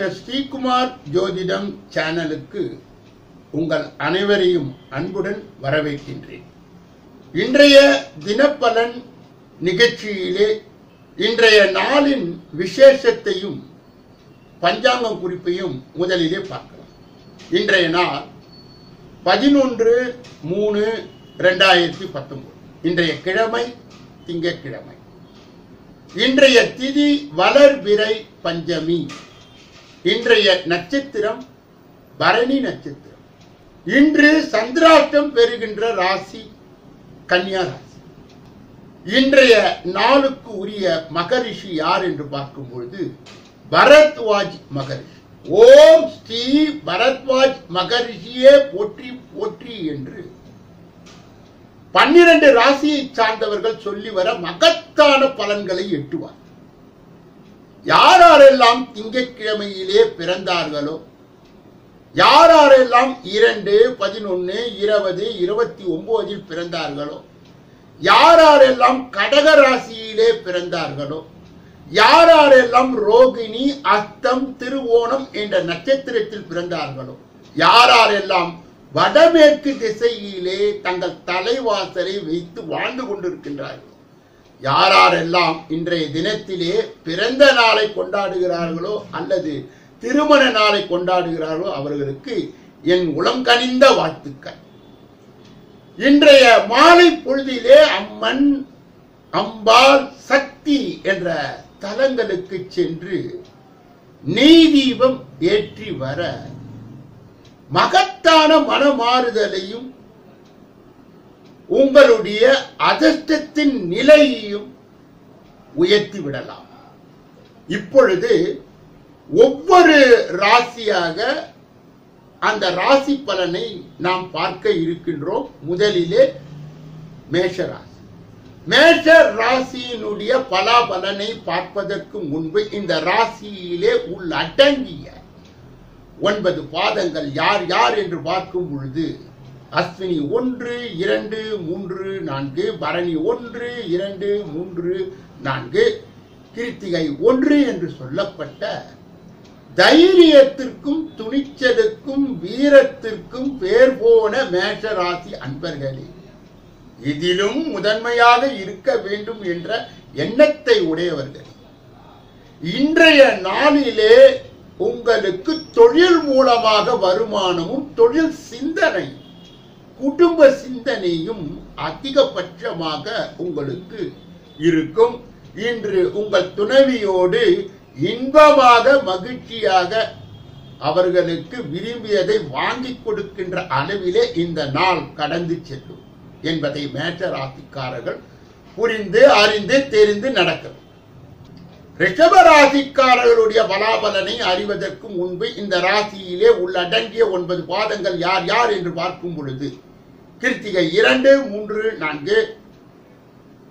Doctor Sreekumar ஜோதிடம் சேனலுக்கு உங்கள் அனைவரையும் அன்புடன் வரவேற்கின்றேன். இன்றைய தினப்பலன் நிகழ்ச்சியிலே இன்றைய நாளின் விசேஷத்தையும் பஞ்சாங்கம் குறிப்பையும் முதலிலே பார்க்கலாம். இன்றைய நாள் பதினொன்று மூணு ரெண்டாயிரத்தி பத்தொன்பது. இன்றைய கிழமை திங்கக்கிழமை இன்றைய திதி வளர்பிறை பஞ்சமி. இன்றைய நட்சத்திரம் பரணி நட்சத்திரம். இன்று சந்திராஷ்டம் பெறுகின்ற ராசி கன்னியா ராசி. இன்றைய நாளுக்கு உரிய மகரிஷி யார் என்று பார்க்கும்பொழுது பரத்வாஜ் மகரிஷி. ஓம் ஸ்ரீ பரத்வாஜ் மகரிஷியே போற்றி போற்றி என்று பன்னிரண்டு ராசியை சார்ந்தவர்கள் சொல்லி வர மகத்தான பலன்களை எட்டுவார். யாரெல்லாம் திங்கட்கிழமையிலே பிறந்தார்களோ யாரெல்லாம் இரண்டு பதினொன்னு இருபது இருபத்தி ஒன்பதில் பிறந்தார்களோ யாரெல்லாம் கடக ராசியிலே பிறந்தார்களோ யாரெல்லாம் ரோகிணி அஸ்தம் திருவோணம் என்ற நட்சத்திரத்தில் பிறந்தார்களோ யாரெல்லாம் வடமேற்கு திசையிலே தங்கள் தலைவாசலை வைத்து வாழ்ந்து கொண்டிருக்கின்றார்கள் யாரெல்லாம் இன்றைய தினத்திலே பிறந்த நாளை கொண்டாடுகிறார்களோ அல்லது திருமண நாளை கொண்டாடுகிறார்களோ அவர்களுக்கு என் உளம் கனிந்த வாழ்த்துக்கள். இன்றைய மாலை பொழுதிலே அம்மன் அம்பாள் சக்தி என்ற தலங்களுக்கு சென்று நெய் தீபம் ஏற்றி வர மகத்தான மனமாறுதலையும் உங்களுடைய அதிர்ஷ்டத்தின் நிலையையும் உயர்த்தி விடலாம். இப்பொழுது ஒவ்வொரு ராசியாக அந்த ராசி பலனை நாம் பார்க்க இருக்கின்றோம். முதலிலே மேஷ ராசி. மேஷ ராசியினுடைய பலாபலனை பார்ப்பதற்கு முன்பு இந்த ராசியிலே உள்ளடங்கிய ஒன்பது பாதங்கள் யார் யார் என்று பார்க்கும் பொழுது அஸ்வினி ஒன்று இரண்டு மூன்று நான்கு பரணி ஒன்று இரண்டு மூன்று நான்கு கிருத்திகை ஒன்று என்று சொல்லப்பட்ட தைரியத்திற்கும் துணிச்சலுக்கும் வீரத்திற்கும் பேர் போன மேஷராசி அன்பர்களே இதிலும் முதன்மையாக இருக்க வேண்டும் என்ற எண்ணத்தை உடையவர்கள் இன்றைய நாளிலே உங்களுக்கு தொழில் மூலமாக வருமானமும் தொழில் சிந்தனை குடும்ப சிந்தனையும் அதிகபட்சமாக உங்களுக்கு இருக்கும். இன்று உங்கள் துணைவியோடு இன்பமாக மகிழ்ச்சியாக அவர்களுக்கு விரும்பியதை வாங்கி கொடுக்கின்ற அளவிலே இந்த நாள் கடந்து செல்லும் என்பதை மேட்டர் ராசிக்காரர்கள் புரிந்து அறிந்து தெரிந்து நடக்கும். ரிஷப ராசிக்காரர்களுடைய பலாபலனை அறிவதற்கு முன்பு இந்த ராசியிலே உள்ளடங்கிய ஒன்பது பாதங்கள் யார் யார் என்று பார்க்கும் பொழுது கிருத்திகை இரண்டு மூன்று நான்கு.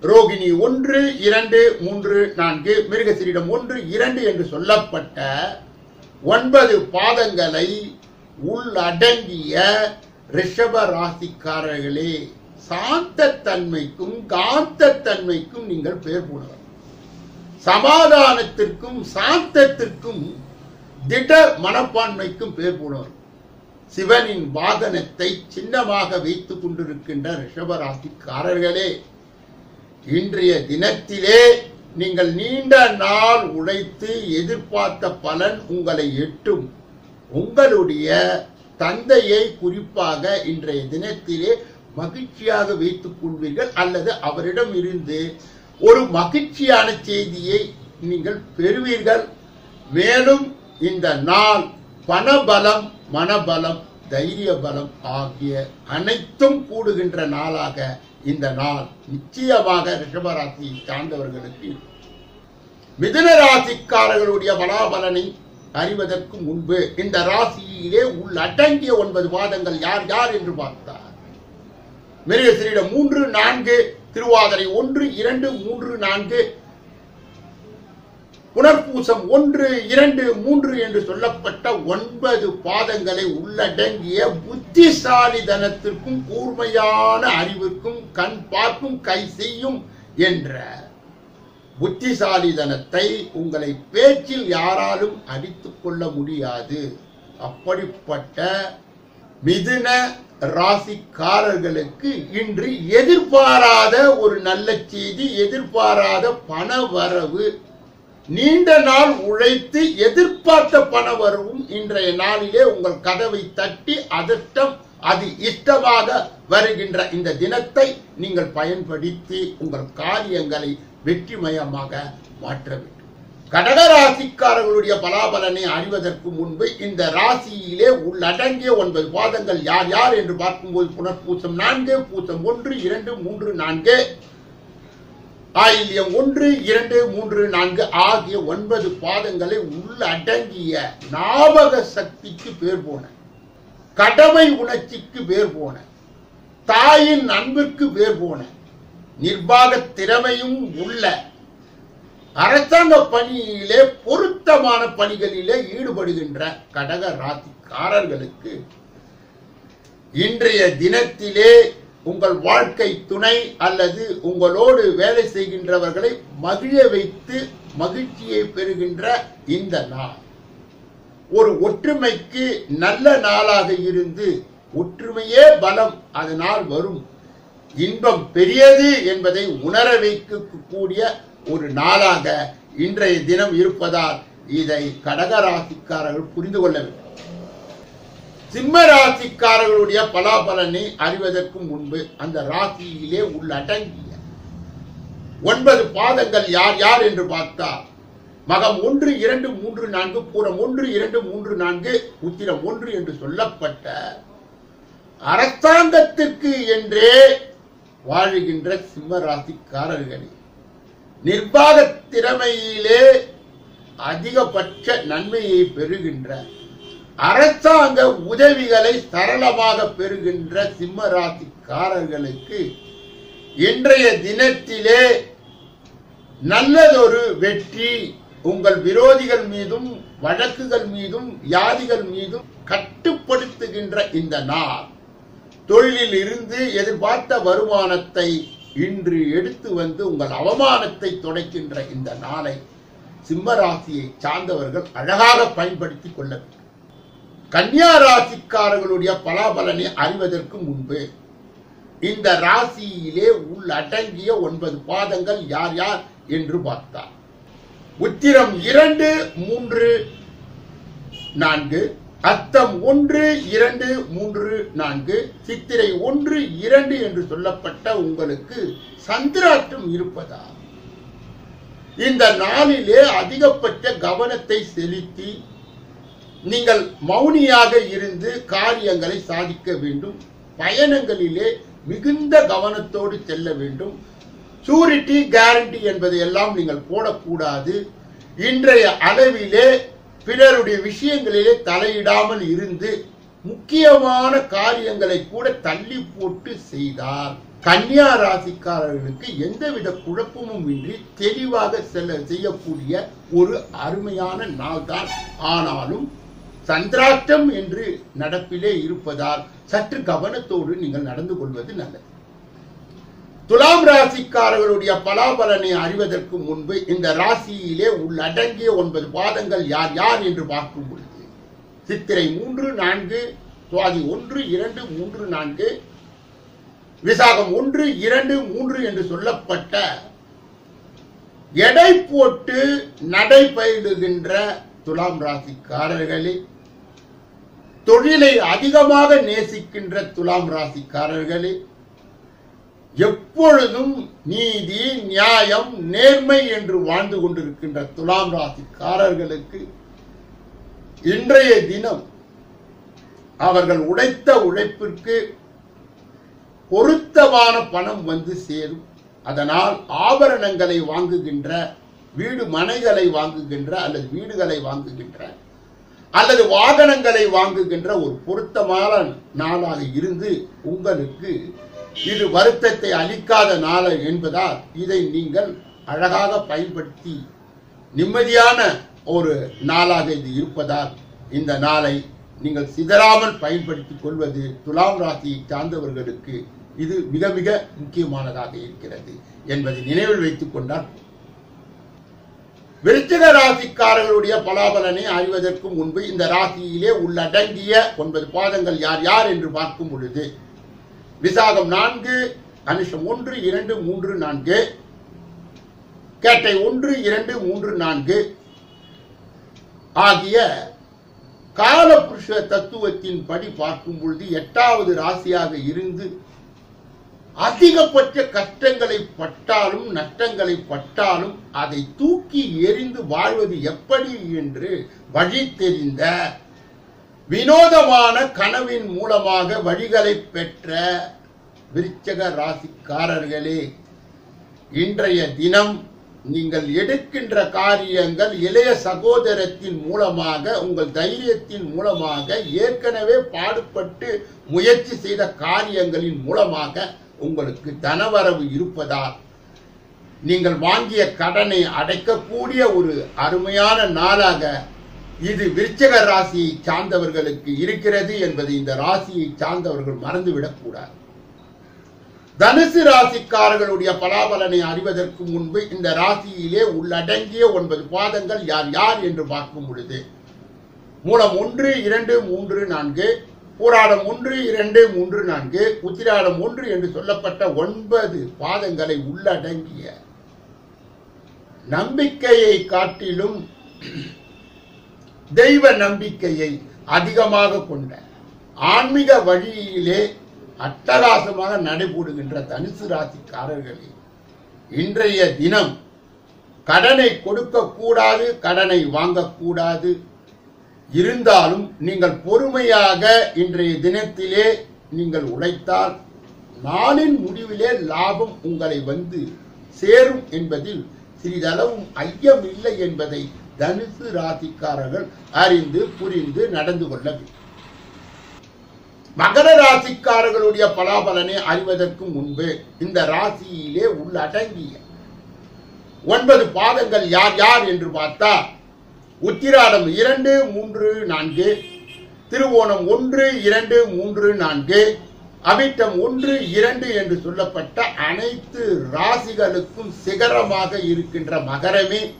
ரோகிணி ஒன்று இரண்டு மூன்று நான்கு. மிருகசிரிடம் ஒன்று இரண்டு என்று சொல்லப்பட்ட ஒன்பது பாதங்களை உள்ளடங்கிய ரிஷப ராசிக்காரர்களே சாந்த தன்மைக்கும் காந்த தன்மைக்கும் நீங்கள் பெயர் போனவர் சமாதானத்திற்கும் சாந்தத்திற்கும் திட மனப்பான்மைக்கும் பெயர் போனவர் சிவனின் வாகனத்தை சின்னமாக வைத்துக் கொண்டிருக்கின்ற ரிஷபராசிக்காரர்களே இன்றைய தினத்திலே நீங்கள் நீண்ட நாள் உழைத்து எதிர்பார்த்த பலன் உங்களை எட்டும். உங்களுடைய தந்தையை குறிப்பாக இன்றைய தினத்திலே மகிழ்ச்சியாக வைத்துக் கொள்வீர்கள் அல்லது அவரிடம் இருந்து ஒரு மகிழ்ச்சியான செய்தியை நீங்கள் பெறுவீர்கள். மேலும் இந்த நாள் பணபலம் மனபலம் தைரிய பலம் ஆகிய அனைத்தும் கூடுகின்ற நாளாக இந்த நாள் நிச்சயமாக ரிஷபராசியை சார்ந்தவர்களுக்கு மிதுன ராசிக்காரர்களுடைய பலாபலனை அறிவதற்கு முன்பு இந்த ராசியிலே உள்ளடங்கிய ஒன்பது மாதங்கள் யார் யார் என்று பார்த்தார். மிருகசிரியிடம் மூன்று நான்கு திருவாதிரை ஒன்று இரண்டு மூன்று நான்கு புனர்பூசம் ஒன்று இரண்டு மூன்று என்று சொல்லப்பட்ட ஒன்பது பாதங்களை உள்ளடங்கிய புத்திசாலிதனத்திற்கும் கூர்மையான அறிவிற்கும் கண் பார்க்கும் கை செய்யும் என்ற புத்திசாலிதனத்தை உங்களை பேச்சில் யாராலும் அடித்துக் கொள்ள முடியாது. அப்படிப்பட்ட மிதுன ராசிக்காரர்களுக்கு இன்று எதிர்பாராத ஒரு நல்ல செய்தி எதிர்பாராத பண வரவு நீண்ட நாள் உழைத்து எதிர்பார்த்த பண வரவும் இன்றைய நாளிலே உங்கள் கதவை தட்டி அதட்டம் அது இஷ்டமாக வருகின்ற இந்த தினத்தை நீங்கள் பயன்படுத்தி உங்கள் காரியங்களை வெற்றிமயமாக மாற்ற வேண்டும். கடக ராசிக்காரர்களுடைய பலாபலனை அறிவதற்கு முன்பு இந்த ராசியிலே உள்ளடங்கிய ஒன்பது பாதங்கள் யார் யார் என்று பார்க்கும்போது புனர்பூசம் நான்கு பூசம் ஒன்று இரண்டு மூன்று நான்கு. ஆயில்யம் ஒன்று இரண்டு மூன்று நான்கு ஆகிய ஒன்பது பாதங்களை உள்ளடங்கிய ஞாபக சக்திக்கு பேர் போன கடமை உணர்ச்சிக்கு பேர் போன தாயின் அன்பிற்கு பேர் போன நிர்வாக திறமையும் உள்ள அரசாங்க பணியிலே பொருத்தமான பணிகளிலே ஈடுபடுகின்ற கடக ராசிக்காரர்களுக்கு இன்றைய தினத்திலே உங்கள் வாழ்க்கை துணை அல்லது உங்களோடு வேலை செய்கின்றவர்களை மகிழ வைத்து மகிழ்ச்சியை பெறுகின்ற இந்த நாள். ஒரு ஒற்றுமைக்கு நல்ல நாளாக இருந்து ஒற்றுமையே பலம் அதனால் வரும். இன்பம் பெரியது என்பதை உணர வைக்கக்கூடிய ஒரு நாளாக இன்றைய தினம் இருப்பதால் இதை கடகராசிக்காரர்கள் புரிந்து கொள்ள வேண்டும். சிம்ம ராசிக்காரர்களுடைய பலாபலனை அறிவதற்கு முன்பு அந்த ராசியிலே உள்ளடங்கிய ஒன்பது பாதங்கள் யார் யார் என்று பார்த்தால் மகம் ஒன்று இரண்டு மூன்று நான்கு பூரம் ஒன்று இரண்டு மூன்று நான்கு உத்திரம் ஒன்று என்று சொல்லப்பட்ட அரசாங்கத்திற்கு என்றே வாழுகின்ற சிம்ம ராசிக்காரர்களே நிர்வாக திறமையிலே அதிகபட்ச நன்மையை பெறுகின்ற அரசாங்க உதவிகளை சரளமாக பெறுகின்ற சிம்ம ராசிக்காரர்களுக்கு இன்றைய தினத்திலே நல்லதொரு வெற்றி உங்கள் விரோதிகள் மீதும் வழக்குகள் மீதும் வியாதிகள் மீதும் கட்டுப்படுத்துகின்ற இந்த நாள். தொழிலில் இருந்து எதிர்பார்த்த வருமானத்தை இன்று எடுத்து வந்து உங்கள் அவமானத்தை துடைக்கின்ற இந்த நாளை சிம்ம ராசியை சார்ந்தவர்கள் அழகாக பயன்படுத்திக் கொள்ள வேண்டும். கன்னியா ராசிக்காரர்களுடைய பலாபலனை அறிவதற்கு முன்பு இந்த ராசியிலே உள்ளடங்கிய ஒன்பது பாதங்கள் யார் யார் என்று பார்த்தார். உத்திரம் இரண்டு மூன்று நான்கு. அத்தம் ஒன்று இரண்டு மூன்று நான்கு. சித்திரை ஒன்று இரண்டு என்று சொல்லப்பட்ட உங்களுக்கு சந்திராட்டம் இருப்பதா இந்த நாளிலே அதிகபட்ச கவனத்தை செலுத்தி நீங்கள் மௌனியாக இருந்து காரியங்களை சாதிக்க வேண்டும். பயணங்களிலே மிகுந்த கவனத்தோடு செல்ல வேண்டும். சூரிட்டி கேரண்டி என்பதை எல்லாம் நீங்கள் போடக்கூடாது. இன்றைய அளவிலே பிறருடைய விஷயங்களிலே தலையிடாமல் இருந்து முக்கியமான காரியங்களை கூட தள்ளி போட்டு செய்தார் கன்னியா ராசிக்காரர்களுக்கு எந்தவித குழப்பமும் இன்றி தெளிவாக செல்ல செய்யக்கூடிய ஒரு அருமையான நாள் தான் ஆனாலும் சந்திராஷ்டம் என்று நடப்பிலே இருப்பதால் சற்று கவனத்தோடு நீங்கள் நடந்து கொள்வது நல்லது. துலாம் ராசிக்காரர்களுடைய பலாபலனை அறிவதற்கு முன்பு இந்த ராசியிலே உள்ளடங்கிய ஒன்பது பாதங்கள் யார் யார் என்று பார்க்கும் பொழுது சித்திரை மூன்று நான்கு சுவாதி ஒன்று இரண்டு மூன்று நான்கு விசாகம் ஒன்று இரண்டு மூன்று என்று சொல்லப்பட்ட எடை போட்டு நடைபயிடுகின்ற துலாம் ராசிக்காரர்களே தொழிலை அதிகமாக நேசிக்கின்ற துலாம் ராசிக்காரர்களே எப்பொழுதும் நீதி நியாயம் நேர்மை என்று வாழ்ந்து கொண்டிருக்கின்ற துலாம் ராசிக்காரர்களுக்கு இன்றைய தினம் அவர்கள் உடைத்த உழைப்பிற்கு பொருத்தமான பணம் வந்து சேரும். அதனால் ஆபரணங்களை வாங்குகின்ற வீடு மனைகளை வாங்குகின்ற அல்லது வீடுகளை வாங்குகின்ற அல்லது வாகனங்களை வாங்குகின்ற ஒரு பொருத்தமான நாளாக இருந்து உங்களுக்கு இது வருத்தத்தை அளிக்காத நாள் என்பதால் இதை நீங்கள் அழகாக பயன்படுத்தி நிம்மதியான ஒரு நாளாக இது இருப்பதால் இந்த நாளை நீங்கள் சிதறாமல் பயன்படுத்திக் கொள்வது துலாம் ராசியை சார்ந்தவர்களுக்கு இது மிக மிக முக்கியமானதாக இருக்கிறது என்பதை நினைவில் வைத்துக் கொண்டால் விருச்சிக ராசிக்காரர்களுடைய பலாபலனை அறிவதற்கு முன்பு இந்த ராசியிலே உள்ளடங்கிய ஒன்பது பாதங்கள் யார் யார் என்று பார்க்கும் பொழுது விசாகம் நான்கு கனிஷம் ஒன்று இரண்டு மூன்று நான்கு கேட்டை ஒன்று இரண்டு மூன்று நான்கு ஆகிய காலபுருஷ தத்துவத்தின் படி பார்க்கும் பொழுது எட்டாவது ராசியாக இருந்து அதிகபட்ச கஷ்டங்களை பட்டாலும் நஷ்டங்களை பட்டாலும் அதை தூக்கி எறிந்து வாழ்வது எப்படி என்று வழி தெரிந்த வினோதமான கனவின் மூலமாக வழிகளை பெற்ற விருச்சக ராசிக்காரர்களே இன்றைய தினம் நீங்கள் எடுக்கின்ற காரியங்கள் இளைய சகோதரத்தின் மூலமாக உங்கள் தைரியத்தின் மூலமாக ஏற்கனவே பாடுபட்டு முயற்சி செய்த காரியங்களின் மூலமாக உங்களுக்கு தனவரவு இருப்பதால் நீங்கள் வாங்கிய கடனை அடைக்கக்கூடிய ஒரு அருமையான நாளாக இது விருச்சக ராசியை சார்ந்தவர்களுக்கு இருக்கிறது என்பதை இந்த ராசியை சார்ந்தவர்கள் மறந்துவிடக் கூடாது. தனுசு ராசிக்காரர்களுடைய பலாபலனை அறிவதற்கு முன்பு இந்த ராசியிலே உள்ளடங்கிய ஒன்பது பாதங்கள் யார் யார் என்று பார்க்கும் பொழுது மூலம் ஒன்று இரண்டு மூன்று நான்கு பூராடம் ஒன்று இரண்டு மூன்று நான்கு உத்திராடம் ஒன்று என்று சொல்லப்பட்ட ஒன்பது பாதங்களை உள்ளடங்கிய நம்பிக்கையை காட்டிலும் தெய்வ நம்பிக்கையை அதிகமாக கொண்ட ஆன்மீக வழியிலே அட்டகாசமாக நடைபெறுகின்ற தனுசு ராசிக்காரர்களே இன்றைய தினம் கடனை கொடுக்கக்கூடாது கடனை வாங்கக்கூடாது. இருந்தாலும் நீங்கள் பொறுமையாக இன்றைய தினத்திலே நீங்கள் உழைத்தால் நாளின் முடிவிலே லாபம் உங்களை வந்து சேரும் என்பதில் சிறிதளவும் ஐயம் இல்லை என்பதை தனுசு ராசிக்காரர்கள் அறிந்து புரிந்து நடந்து கொள்ள வேண்டும். மகர ராசிக்காரர்களுடைய பலாபலனை அறிவதற்கு முன்பு இந்த ராசியிலே உள்ளடங்கிய ஒன்பது பாதங்கள் யார் யார் என்று பார்த்தா உத்திராடம் இரண்டு மூன்று நான்கு. திருவோணம் ஒன்று இரண்டு மூன்று நான்கு. அவிட்டம் ஒன்று இரண்டு என்று சொல்லப்பட்ட அனைத்து ராசிகளுக்கும் சிகரமாக இருக்கின்ற மகரமே.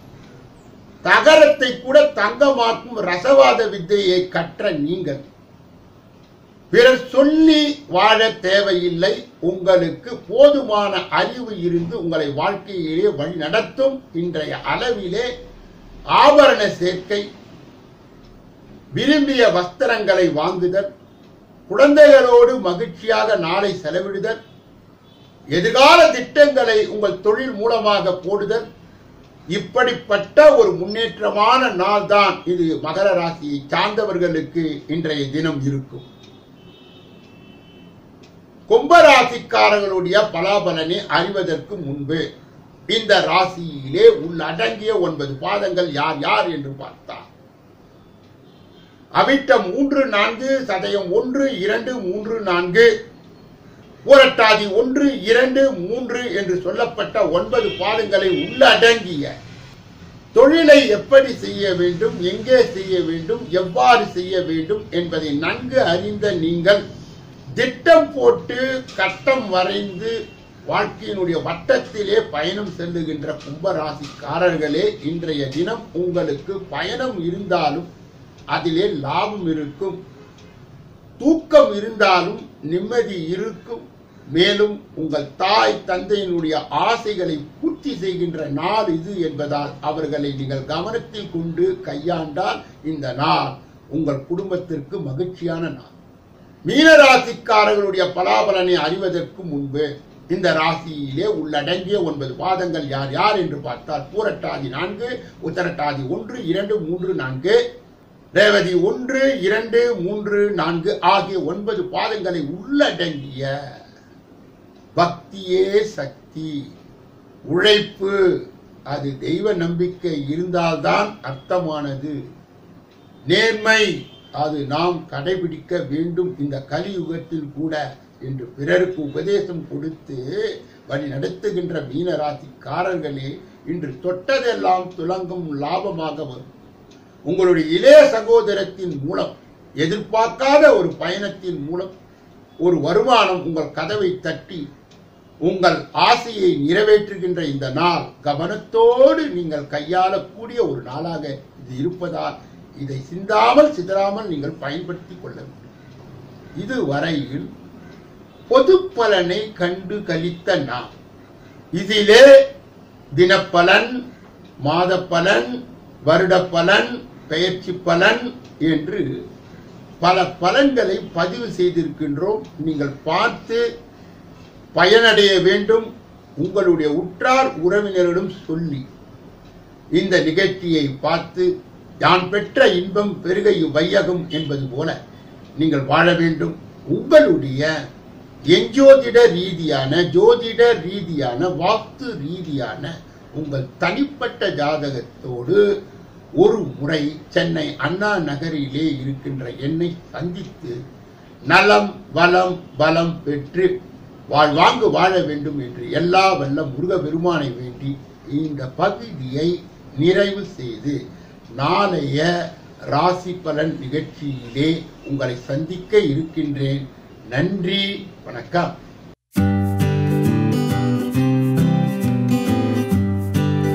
தகரத்தை கூட தங்கமாக்கும் ரசவாத வித்தையை கற்ற நீங்கள். பிறர் சொல்லி வாழ தேவையில்லை. உங்களுக்கு போதுமான அறிவு இருந்து உங்களை வாழ்க்கையிலே வழி நடத்தும் இன்றைய அளவிலே ஆபரண சேர்க்கை விரும்பிய வஸ்திரங்களை வாங்குதல் குழந்தைகளோடு மகிழ்ச்சியாக நாளை செலவிடுதல் எதிர்கால திட்டங்களை உங்கள் தொழில் மூலமாக போடுதல். இப்படிப்பட்ட ஒரு முன்னேற்றமான நாள் தான் இது மகர ராசியை சார்ந்தவர்களுக்கு இன்றைய தினம் இருக்கும். கும்பராசிக்காரர்களுடைய பலாபலனை அறிவதற்கு முன்பு இந்த ராசியிலே உள்ளடங்கிய ஒன்பது பாதங்கள் யார் யார் என்று பார்த்தார் அவிட்டம் மூன்று நான்கு சதயம் ஒன்று இரண்டு மூன்று நான்கு புரட்டாதி ஒன்று இரண்டு மூன்று என்று சொல்லப்பட்ட ஒன்பது பாதங்களை உள்ளடங்கிய தொழிலை எப்படி செய்ய வேண்டும் எங்கே செய்ய வேண்டும் எவ்வாறு செய்ய வேண்டும் என்பதை நன்கு அறிந்த நீங்கள் திட்டம் போட்டு கட்டம் வரைந்து வாழ்க்கையினுடைய வட்டத்திலே பயணம் செல்லுகின்ற கும்பராசிக்காரர்களே இன்றைய தினம் உங்களுக்கு பயணம் இருந்தாலும் அதிலே லாபம் இருக்கும். தூக்கம் இருந்தாலும் நிம்மதி இருக்கும். மேலும் உங்கள் தாய் தந்தையினுடைய ஆசைகளை பூர்த்தி செய்கின்ற நாள் இது என்பதால் அவர்களை நீங்கள் கவனத்தில் கொண்டு கையாண்டால் இந்த நாள் உங்கள் குடும்பத்திற்கு மகிழ்ச்சியான நாள். மீனராசிக்காரர்களுடைய பலாபலனை அறிவதற்கு முன்பு இந்த ராசியிலே உள்ளடங்கிய ஒன்பது பாதங்கள் யார் யார் என்று பார்த்தால் பூரட்டாதி நான்கு உத்தரட்டாதி ஒன்று இரண்டு மூன்று நான்கு ரேவதி ஒன்று இரண்டு மூன்று நான்கு ஆகிய ஒன்பது பாதங்களை உள்ளடங்கிய பக்தியே சக்தி உழைப்பு. அது தெய்வ நம்பிக்கை இருந்தால்தான் அர்த்தமானது. நேர்மை அது நாம் கடைபிடிக்க வேண்டும். இந்த கலியுகத்தில் கூட என்று பிறருக்கு உபதேசம் கொடுத்து வழி நடத்துகின்ற மீனராசிக்காரர்களே இன்று தொட்டதெல்லாம் துலங்கும் லாபமாக வரும். உங்களுடைய இளைய சகோதரத்தின் மூலம் எதிர்பார்க்காத ஒரு பயணத்தின் மூலம் ஒரு வருமானம் உங்கள் கதவை தட்டி உங்கள் ஆசையை நிறைவேற்றுகின்ற இந்த நாள் கவனத்தோடு நீங்கள் கையாளக்கூடிய ஒரு நாளாக இது இருப்பதால் இதை சிந்தாமல் சிதறாமல் நீங்கள் பயன்படுத்திக் கொள்ள வேண்டும். இதுவரையில் பொது பலனை கண்டு கழித்த நாம் இதிலே தினப்பலன் மாத பலன் வருட பலன் பெயர்ச்சி பலன் என்று பல பலன்களை பதிவு செய்திருக்கின்றோம். நீங்கள் பார்த்து பயனடைய வேண்டும். உங்களுடைய உற்றார் உறவினரிடம் சொல்லி இந்த நிகழ்ச்சியை பார்த்து யான் பெற்ற இன்பம் பெருகை வையகம் என்பது போல நீங்கள் வாழ வேண்டும். உங்களுடைய எஞ்சோதிட ரீதியான ஜோதிட ரீதியான வாஸ்து ரீதியான உங்கள் தனிப்பட்ட ஜாதகத்தோடு ஒரு முறை சென்னை அண்ணா நகரிலே இருக்கின்ற என்னை சந்தித்து நலம் வளம் பலம் பெற்று வாழ்வாங்கு வாழ வேண்டும் என்று எல்லா வல்ல முருக பெருமானை வேண்டி இந்த பகுதியை நிறைவு செய்து நாளைய ராசி பலன் நிகழ்ச்சியிலே உங்களை சந்திக்க இருக்கின்றேன். நன்றி வணக்கம்.